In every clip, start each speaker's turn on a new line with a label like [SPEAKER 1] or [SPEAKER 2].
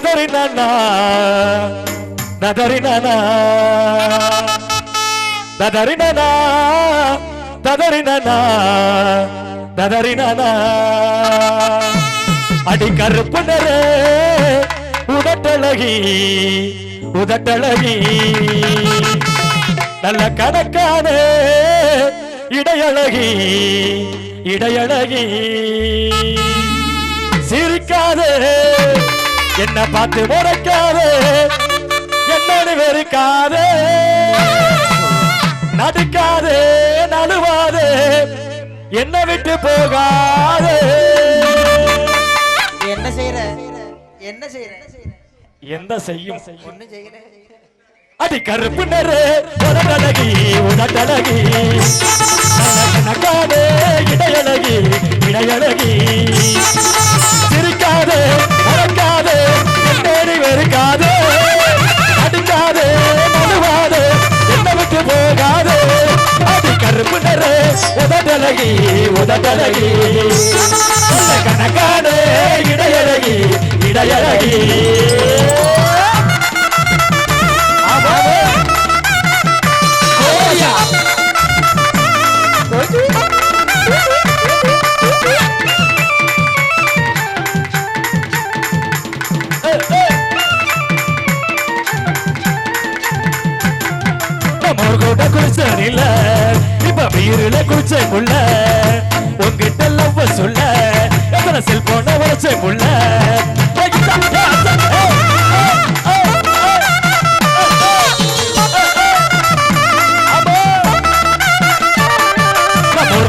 [SPEAKER 1] நதரி நானா? நதரி நானா? ததரி நானா? ததரி நானா? ததரி நானா? அடி கருப்பு நிற உதட்டழகி உதட்டழகி. நல்ல கணக்கான இடையழகி இடையழகி. சிரிக்காதே என்ன பார்த்து முறைக்காதே. என்னன்னு வெறுக்காதே நடுக்காதே நடுவாதே என்ன விட்டு போகாதே.
[SPEAKER 2] என்ன செய்யற என்ன செய்யற
[SPEAKER 1] எந்த செய்யும்?
[SPEAKER 2] ஒண்ணும் செய்யல.
[SPEAKER 1] அடி கருப்பு நெரு உதட்டழகி உதட்டழகி நக்காதே இடையழகி இடையழகி சிரிக்காதே மறக்காதே என்னேறி வெறுக்காதே அடிக்காதே நடுவாதே என்ன விட்டு போகாதே. அடி கருப்பு நெரு உதட்டழகி உதட்டழகி கணக்கானே இடையழகி இடையழகி. பீருல முள்ள உங்ககிட்ட லவ் சொல்ல எத்தனை செல்போன வச்ச முள்ள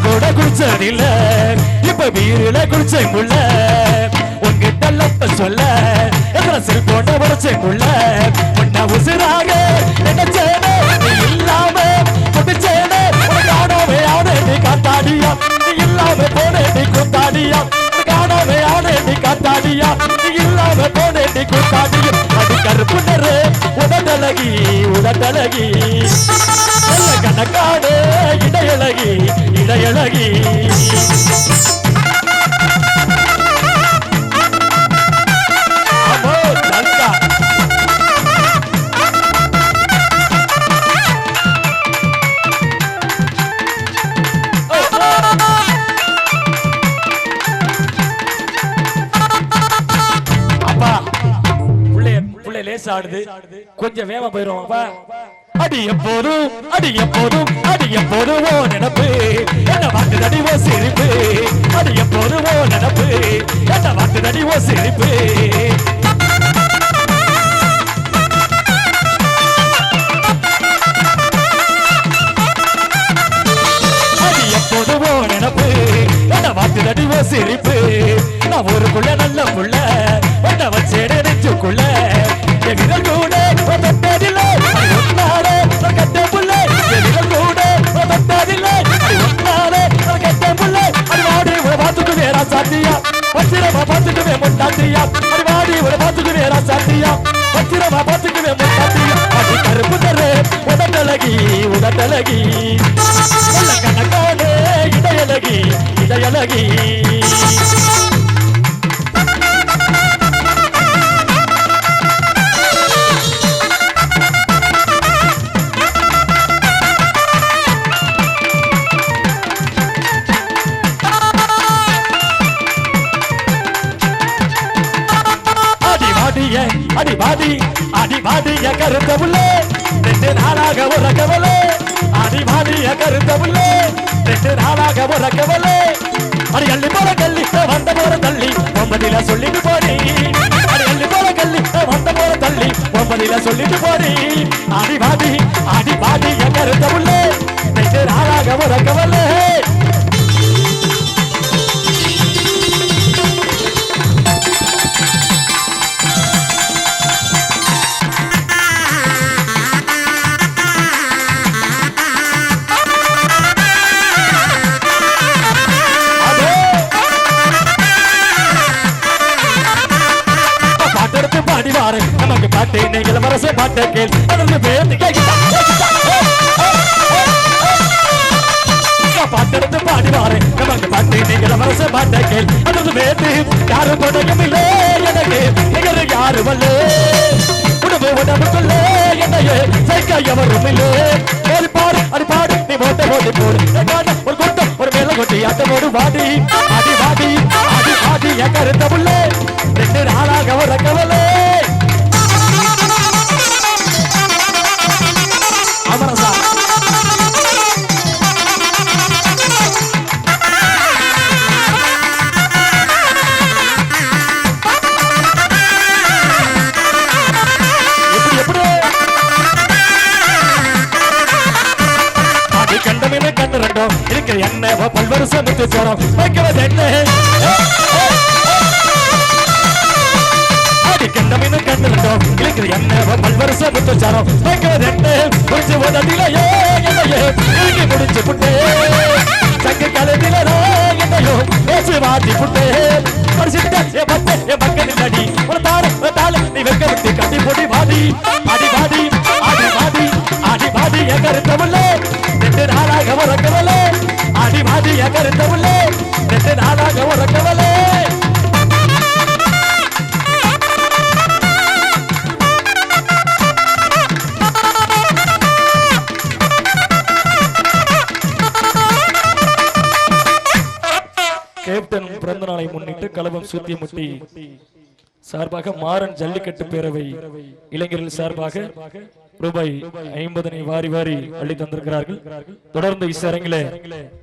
[SPEAKER 1] கூட குடிச்சதில்ல இப்ப பீருல குடிச்ச முள்ள உங்ககிட்ட லப்ப சொல்ல எத்தனை செல்போன உடச்ச முள்ள உன்ன உசுராக காத்தாடியா? இல்லாம போனே நீ அது கருப்பு நிறு உதட்டழகி உதட்டழகி நல்ல கணக்காடு இடையழகி இடையழகி. லேசா ஆடுது கொஞ்சம் வேகமா போயிரும். அப்பா அடி எப்போதும் அடி எப்போதும் அடி எப்போதும் ஓ நினப்பு. என்ன வாட்டு தடிவோ சிரிப்பு. அடி எப்போதும் ஓ நினப்பு. என்ன வாட்டு தடிவோ சிரிப்பு. அது எப்போதுமோ நினப்பு. என்ன வாக்கு நடிவோ சிரிப்பு. நான் ஊருக்குள்ள அடிவாடிய கருத்த ரெண்டு நாளாக உறக்கவலே அடிவாடிய கருத்த புள்ளே ரெண்டு நாளாக உறக்கவலே அடி அள்ளி போல கள்ளி வந்த போற தள்ளி ஒன்பதில சொல்லிட்டு போடி. அடி அள்ளி போல கள்ளி வந்த போற தள்ளி ஒன்பதில சொல்லிட்டு போடி. அடிவாடி அடிவாடிய கருத்த பாட்டு பாட்டு நீ இளவரச பாட்ட கேள். தொடர்ந்து பாட்டெடுத்து பாடுவாரு நமக்கு பாட்டு நீ இளவரச பாட்ட கேள். தொடர்ந்து பேத்து யாரும் தொடங்கும் இல்லை எனக்கு நிகழ யாரும் அல்ல. உடம்பு உடம்புக்குள்ளே என்னையே சேர்க்க எவரும் இல்லை. பாடு அது பாடு நீ ஓட்ட ஓட்டி போடு. ஒரு கூட்டம் ஒரு மேல கொட்டி அட்டமோடு வாடி. அடி வாடி அடி வாடி என் கருத்த புள்ளே ரெண்டு நாளாக ஒரு கவலை இருக்கிற எண்ணெய் பல்வேறு சமைத்து சோறம் வைக்கிறது என்ன அது கண்டு ரெண்டும் இருக்கிற எண்ணெய் பல்வேறு சமைத்து சோறம் வைக்கிறது என்ன குறிச்சு உதவிலையே என்னையே. இறுக்கி முடிச்சு புட்டே. சங்கு கலதிலோ என்னையோ. பேசி மாற்றி புட்டே படிச்சுட்டு என் பத்து அடி. ஒரு தாடு நீ வெக்க விட்டு கேப்டன் பிறந்த நாளை முன்னிட்டு கலவம் சூத்தியமுட்டி சார்பாக மாறன் ஜல்லிக்கட்டு பேரவை இளைஞர்கள் சார்பாக ரூபாய் ஐம்பதனை வாரி வாரி அள்ளி தந்திருக்கிறார்கள். தொடர்ந்து இசரங்கிலே